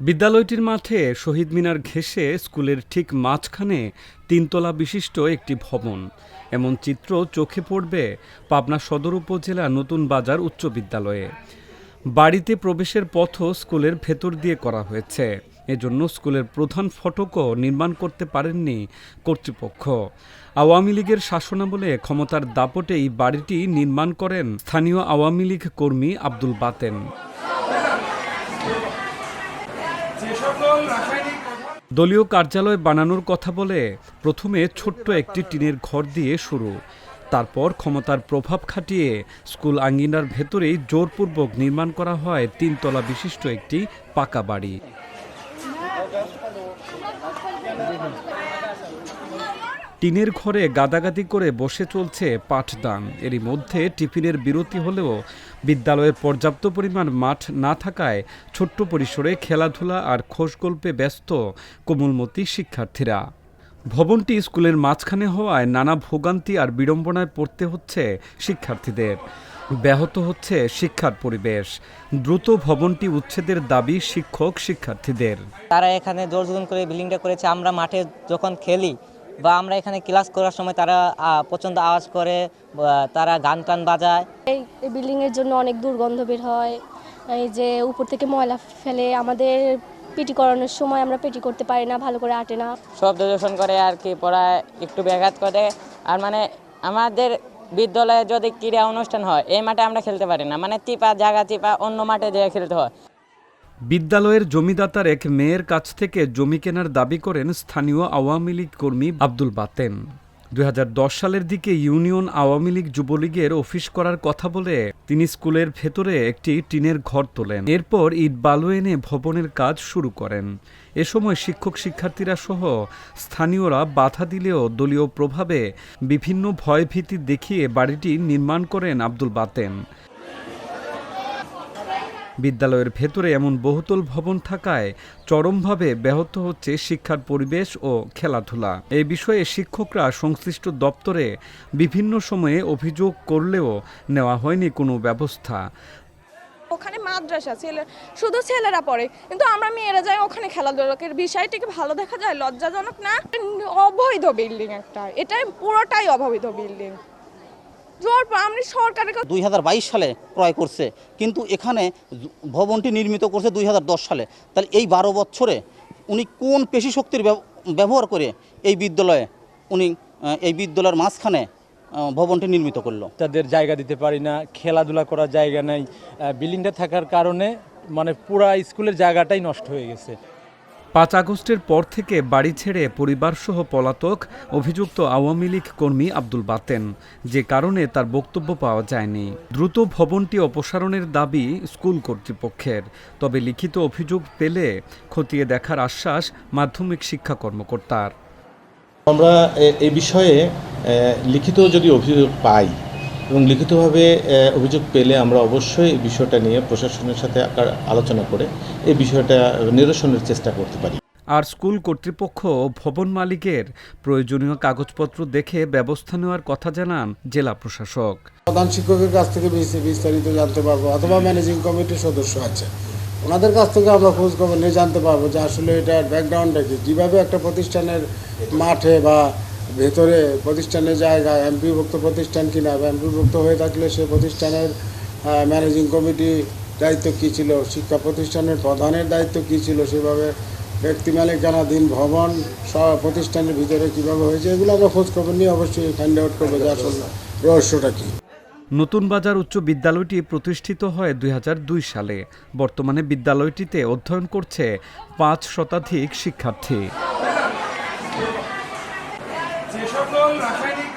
বিদ্যালয়টির মাঠে শহীদ মিনার ঘেঁষে স্কুলের ঠিক মাঝখানে তিনতলা বিশিষ্ট একটি ভবন। এমন চিত্র চোখে পড়বে পাবনা সদর উপজেলা নতুন বাজার উচ্চ বিদ্যালয়ে। বাড়িতে প্রবেশের পথও স্কুলের ভেতর দিয়ে করা হয়েছে। এজন্য স্কুলের প্রধান ফটকও নির্মাণ করতে পারেননি কর্তৃপক্ষ। আওয়ামী লীগের শাসনামলে ক্ষমতার দাপটে এই বাড়িটি নির্মাণ করেন স্থানীয় আওয়ামী লীগ কর্মী আব্দুল বাতেন। দলীয় কার্যালয় বানানোর কথা বলে প্রথমে ছোট্ট একটি টিনের ঘর দিয়ে শুরু। তারপর ক্ষমতার প্রভাব খাটিয়ে স্কুল আঙ্গিনার ভেতরেই জোরপূর্বক নির্মাণ করা হয় তিনতলা বিশিষ্ট একটি পাকা বাড়ি। টিনের ঘরে গাদাগাদি করে বসে চলছে পাঠদান। এরই মধ্যে টিফিনের বিরতি হলেও বিদ্যালয়ে পর্যাপ্ত পরিমাণ মাঠ না থাকায় ছোট্ট পরিসরে খেলাধুলা আর খোশগল্পে ব্যস্ত কোমলমতি শিক্ষার্থীরা। ভবনটি স্কুলের মাঝখানে হওয়ায় নানা ভোগান্তি আর বিড়ম্বনায় পড়তে হচ্ছে শিক্ষার্থীদের। ব্যাহত হচ্ছে শিক্ষার পরিবেশ। দ্রুত ভবনটি উচ্ছেদের দাবি শিক্ষক শিক্ষার্থীদের। তারা এখানে জোর করে বিল্ডিংটা করেছে। আমরা মাঠে যখন খেলি বা আমরা এখানে ক্লাস করার সময় তারা প্রচণ্ড আওয়াজ করে বা তারা গান টান বাজায়। এই বিল্ডিং এর জন্য অনেক দুর্গন্ধ বের হয়। এই যে উপর থেকে ময়লা ফেলে আমাদের পিটি করানোর সময় আমরা পেটি করতে পারি না ভালো করে আটে না। শব্দ দূষণ করে আর কি পড়ায় একটু ব্যাঘাত করে আর মানে আমাদের বিদ্যালয়ে যদি ক্রীড়া অনুষ্ঠান হয় এই মাঠে আমরা খেলতে পারি না। মানে চিপা জায়গা চিপা অন্য মাঠে যেয়ে খেলতে হয়। বিদ্যালয়ের জমিদাতার এক মেয়ের কাছ থেকে জমি কেনার দাবি করেন স্থানীয় আওয়ামী লীগ কর্মী আব্দুল বাতেন। দু হাজার দশ সালের দিকে ইউনিয়ন আওয়ামী লীগ যুবলীগের অফিস করার কথা বলে তিনি স্কুলের ভেতরে একটি টিনের ঘর তোলেন। এরপর ইট বালু এনে ভবনের কাজ শুরু করেন। এ সময় শিক্ষক শিক্ষার্থীরা সহ স্থানীয়রা বাধা দিলেও দলীয় প্রভাবে বিভিন্ন ভয়ভীতি দেখিয়ে বাড়িটি নির্মাণ করেন আব্দুল বাতেন। বিদ্যালয়ের ভেতরে এমন বহুতল ভবন থাকায় চরমভাবে ব্যাহত হচ্ছে শিক্ষার পরিবেশ ও খেলাধুলা। এই বিষয়ে শিক্ষকরা সংশ্লিষ্ট দপ্তরে বিভিন্ন সময়ে অভিযোগ করলেও নেওয়া হয়নি কোনো ব্যবস্থা। ওখানে মাদ্রাসা, ছেলে শুধু ছেলেরা পড়ে, কিন্তু আমরা মেয়েরা যাই ওখানে খেলাধুলাকের বিষয়টিকে ভালো দেখা যায়, লজ্জাজনক না? অবৈধ বিল্ডিং একটা, এটাই পুরোটাই অবৈধ বিল্ডিং জোর আমি সরকারের কাছে দুই সালে ক্রয় করছে কিন্তু এখানে ভবনটি নির্মিত করছে দুই হাজার দশ সালে। তাহলে এই বারো বছরে উনি কোন পেশি শক্তির ব্যবহার করে এই বিদ্যালয়ে উনি এই বিদ্যালয়ের মাঝখানে ভবনটি নির্মিত করল? তাদের জায়গা দিতে পারি না খেলাধুলা করার জায়গা নেই বিল্ডিংটা থাকার কারণে মানে পুরা স্কুলের জায়গাটাই নষ্ট হয়ে গেছে। পাঁচ আগস্টের পর থেকে বাড়ি ছেড়ে পরিবারসহ পলাতক অভিযুক্ত আওয়ামী লীগ কর্মী আব্দুল বাতেন। যে কারণে তার বক্তব্য পাওয়া যায়নি। দ্রুত ভবনটি অপসারণের দাবি স্কুল কর্তৃপক্ষের। তবে লিখিত অভিযোগ পেলে খতিয়ে দেখার আশ্বাস মাধ্যমিক শিক্ষা কর্মকর্তার। আমরা এ- বিষয়ে লিখিত যদি অভিযোগ পাই এবং লিখিতভাবে অভিযোগ পেলে আমরা অবশ্যই এই বিষয়টা নিয়ে প্রশাসনের সাথে আকার- আলোচনা করে এই বিষয়টা নিরসনের চেষ্টা করতে পারি। আর স্কুল কর্তৃপক্ষ ভবন মালিকের প্রয়োজনীয় কাগজপত্র দেখে ব্যবস্থা নেওয়ার কথা জানান জেলা প্রশাসক। প্রধান শিক্ষকের কাছ থেকে বিস- বিস্তারিত জানতে পারব অথবা ম্যানেজিং কমিটির সদস্য আছে। ওনাদের কাছ থেকে আমরা খোঁজ খবর নিয়ে জানতে পারব যে আসলে এটার ব্যাকগ্রাউন্ডটা কি? কীভাবে একটা প্রতিষ্ঠানের মাঠে বা ভেতরে প্রতিষ্ঠানের জায়গায় এমপিভুক্ত প্রতিষ্ঠান কিনা এমপিভুক্ত হয়ে থাকলে সে প্রতিষ্ঠানের ম্যানেজিং কমিটি দায়িত্ব কী ছিল, শিক্ষা প্রতিষ্ঠানের প্রধানের দায়িত্ব কী ছিল, সেভাবে ব্যক্তি মালিকানাধীন ভবন, সব প্রতিষ্ঠানের ভিতরে কীভাবে হয়েছে, এগুলো আমরা খোঁজ খবর নিয়ে অবশ্যই ফাইন্ড আউট করব যে আসলে রহস্যটা কী। নতুন বাজার উচ্চ বিদ্যালয়টি প্রতিষ্ঠিত হয় দুই হাজার দুই সালে। বর্তমানে বিদ্যালয়টিতে অধ্যয়ন করছে পাঁচ শতাধিক শিক্ষার্থী। যে সকল রাসায়নিক